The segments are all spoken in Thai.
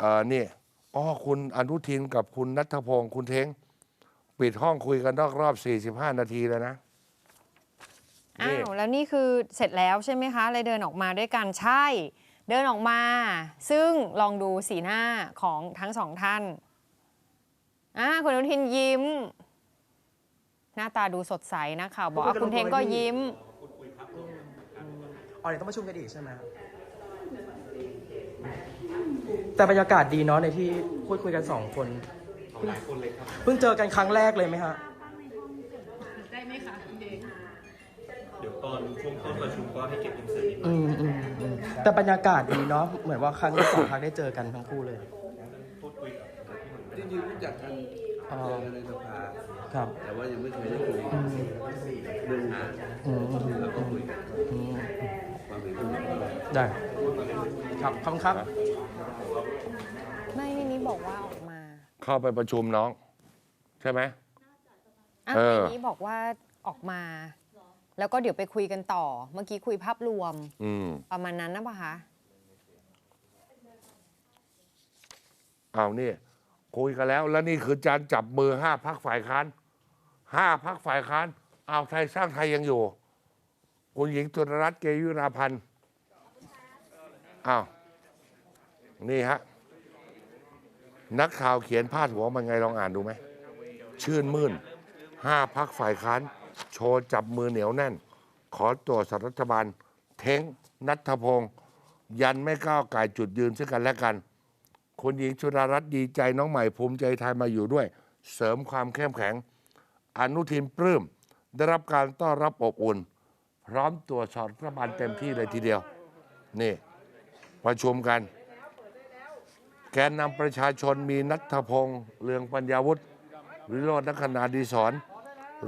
เออนี่อ๋อคุณอนุทินกับคุณนัทพงศ์คุณเท้งปิดห้องคุยกันนอกรอบ 45 นาทีแล้วนะอ้านี่วแล้วนี่คือเสร็จแล้วใช่ไหมคะเลยเดินออกมาด้วยกันใช่ เดินออกมา ซึ่งลองดูสีหน้าของทั้งสองท่านอ่าคุณอนุทินยิ้ม หน้าตาดูสดใสนะข่าวบอกว่าคุณเทงก็ยิ้มอ๋อเดี๋ยวต้องประชุมกันอีกใช่ไหมครับ แต่บรรยากาศดีเนาะในที่พูดคุยกันสองคนหลายคนเลยครับ เพิ่งเจอกันครั้งแรกเลยไหมฮะเดี๋ยวตอนช่วงต้นประชุมก็ให้เก็บอินเสิร์ตนิดหน่อือยมอืมอืมแต่บรรยากาศดีเนาะเหมือนว่าครั้งที่สองครั้งได้เจอกันทั้งคู่เลยพูดคุยกับจริงๆรู้จักกันอ๋อเจอกันในสภาครับแต่ว่ายังไม่เคยได้คุยเรื่องงานอืมอืมเราก็คุยกันอืมความเห็นของเราได้ ครับขอบคุณครับ ไม่ในนี้บอกว่าออกมาเข้าไปประชุมน้อง ใช่ไหม อะเออ ในนี้บอกว่าออกมา แล้วก็เดี๋ยวไปคุยกันต่อ เมื่อกี้คุยภาพรวมอืมประมาณนั้นนะปะคะเอานี่คุยกันแล้ว แล้วนี่คือการจับมือห้าพักฝ่ายค้านห้าพักฝ่ายค้านเอาวไทยสร้างไทยยังอยู่คุณหญิงจุลรัตน์เกยุราพันธ์อ้าว นี่ฮะ นักข่าวเขียนพาดหัวมันไงลองอ่านดูไหม ชื่นมื่นห้าพักฝ่ายค้าน โชว์จับมือเหนียวแน่น ขอตรวสอบรัฐบาล เท้งนัทพงศ์ยันไม่ก้าวไก่ายจุดยืนซึ่งกันและกันคุณหญิงชุรารัตน์ดีใจน้องใหม่ภูมิใจไทยมาอยู่ด้วย เสริมความเข้มแข็ง อนุทินปลื้มได้รับการต้อนรับอบอุ่น พร้อมตรวสอบรัฐบาลเต็มที่เลยทีเดียว นี่ประชุมกัน แกนนำประชาชนมีนัทพงศ์เลืองปัญญาวุฒิวิโรจน์นักขณาดีสอน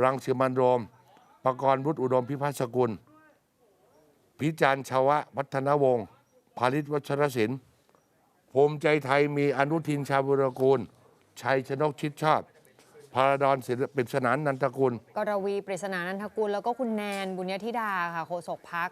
รังสิมันต์โรมประกรณ์วุฒิอุดมพิพัฒน์สกุล พิจารณ์ชาวะพัฒนวงศ์ภาริตวัชรศิลป์ภูมิใจไทยมีอนุทินชาญบุรกูล ชัยชนกชิดชอบ พาราดอนศิลปิศนานนันทกุล กรวีปริศนานันทกุล แล้วก็คุณแนนบุญญธิดาค่ะโฆษกพัก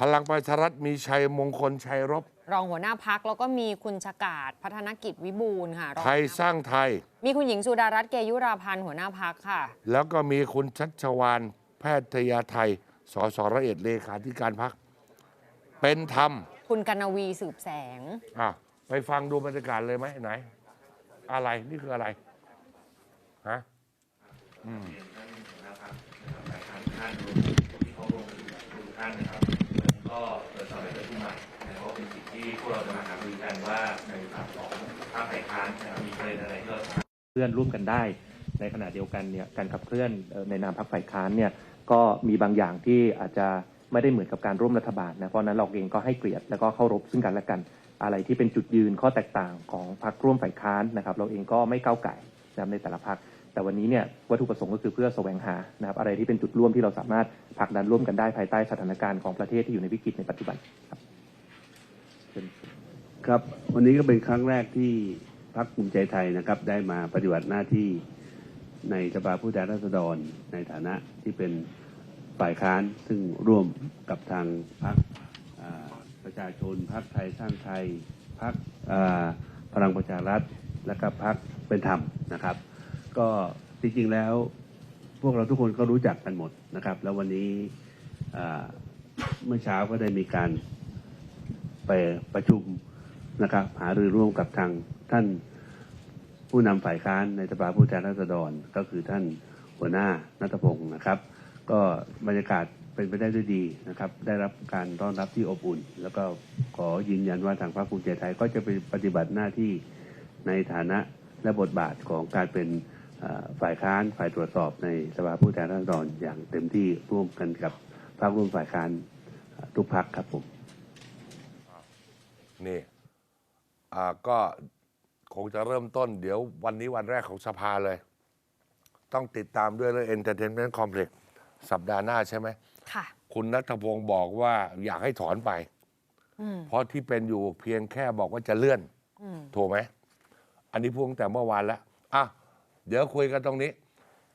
พลังประชารัฐมีชัยมงคลชัยรบ รองหัวหน้าพักแล้วก็มีคุณชกาดพัฒนกิจวิบูลย์ค่ะรองไทยสร้างไทย มีคุณหญิงสุดารัตน์เกยุราพันธ์หัวหน้าพักค่ะ แล้วก็มีคุณชัชวานแพทยาไทย สสระเอ็ดเลขาธิการพัก เป็นธรรมคุณกนวีสืบแสง อะไปฟังดูบรรยากาศเลยไหมไหน อะไรนี่คืออะไรฮะท่านที่เขาลงทุกท่านนะครับก็เปิดสอบไปเปิดที่ใหม่ นะครับก็เป็นสิ่งที่พวกเราจะมาหารือกันว่าในฝั่งของภาคฝ่ายค้านนะครับมีประเด็นอะไรที่เราสามารถเคลื่อนร่วมกันได้ ในขณะเดียวกันเนี่ยการขับเคลื่อนในนามพรรคฝ่ายค้านเนี่ยก็มีบางอย่างที่อาจจะไม่ได้เหมือนกับการร่วมรัฐบาลนะเพราะนั้นเราเองก็ให้เกียรติแล้วก็เคารพซึ่งกันและกัน อะไรที่เป็นจุดยืนข้อแตกต่างของพรรคร่วมฝ่ายค้านนะครับ เราเองก็ไม่ก้าวไก่นะครับในแต่ละพรรคแต่วันนี้เนี่ยวัตถุประสงค์ก็คือเพื่อแสวงหานะครับอะไรที่เป็นจุดร่วมที่เราสามารถผลักดันร่วมกันได้ภายใต้สถานการณ์ของประเทศที่อยู่ในวิกฤตในปัจจุบันครับ ครับ วันนี้ก็เป็นครั้งแรกที่พรรคภูมิใจไทยนะครับ ได้มาปฏิบัติหน้าที่ในสภาผู้แทนราษฎรในฐานะที่เป็นฝ่ายค้านซึ่งร่วมกับทางพรรคประชาชนพรรคไทยสร้างไทยพรรคพลังประชารัฐและก็พรรคเป็นธรรมนะครับ ก็จริงๆแล้วพวกเราทุกคนก็รู้จักกันหมดนะครับ แล้ววันนี้เมื่อเช้าก็ได้มีการไปประชุม นะครับหารือร่วมกับทางท่านผู้นำฝ่ายค้านในสภาผู้แทนราษฎร ก็คือท่านหัวหน้านัทพงศ์นะครับ ก็บรรยากาศเป็นไปได้ด้วยดีนะครับ ได้รับการต้อนรับที่อบอุ่น แล้วก็ขอยืนยันว่าทางพรรคภูมิใจไทยก็จะไปปฏิบัติหน้าที่ในฐานะและบทบาทของการเป็นฝ่ายค้านฝ่ายตรวจสอบในสภาผู้แทนราษฎรอย่างเต็มที่ร่วมกันกับพรรคร่วมฝ่ายค้านทุกพรรคครับผมนี่ ก็คงจะเริ่มต้น เดี๋ยววันนี้วันแรกของสภาเลย ต้องติดตามด้วยเรื่อง Entertainment Complex สัปดาห์หน้าใช่ไหม ค่ะ คุณนัทพงศ์บอกว่าอยากให้ถอนไป อืม เพราะที่เป็นอยู่เพียงแค่บอกว่าจะเลื่อน อืม ถูกไหม อันนี้พูดตั้งแต่เมื่อวานแล้ว อะ เดี๋ยวคุยกันตรงนี้